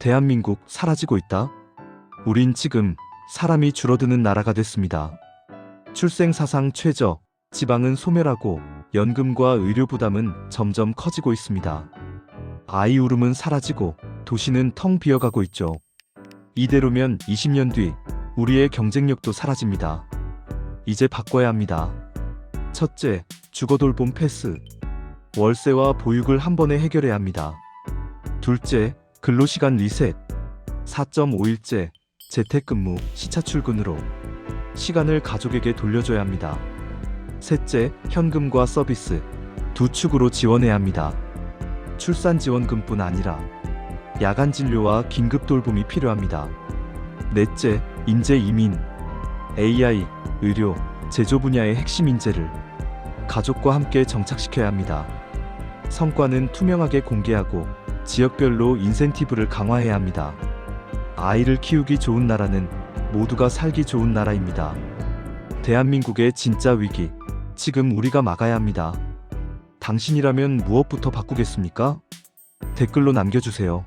대한민국 사라지고 있다. 우린 지금 사람이 줄어드는 나라가 됐습니다. 출생 사상 최저, 지방은 소멸하고 연금과 의료 부담은 점점 커지고 있습니다. 아이 울음은 사라지고 도시는 텅 비어가고 있죠. 이대로면 20년 뒤 우리의 경쟁력도 사라집니다. 이제 바꿔야 합니다. 첫째, 주거 돌봄 패스. 월세와 보육을 한 번에 해결해야 합니다. 둘째, 근로시간 리셋. 4.5일째 재택근무, 시차 출근으로 시간을 가족에게 돌려줘야 합니다. 셋째, 현금과 서비스. 두 축으로 지원해야 합니다. 출산 지원금뿐 아니라 야간 진료와 긴급 돌봄이 필요합니다. 넷째, 인재 이민. AI, 의료, 제조 분야의 핵심 인재를 가족과 함께 정착시켜야 합니다. 성과는 투명하게 공개하고 지역별로 인센티브를 강화해야 합니다. 아이를 키우기 좋은 나라는 모두가 살기 좋은 나라입니다. 대한민국의 진짜 위기, 지금 우리가 막아야 합니다. 당신이라면 무엇부터 바꾸겠습니까? 댓글로 남겨주세요.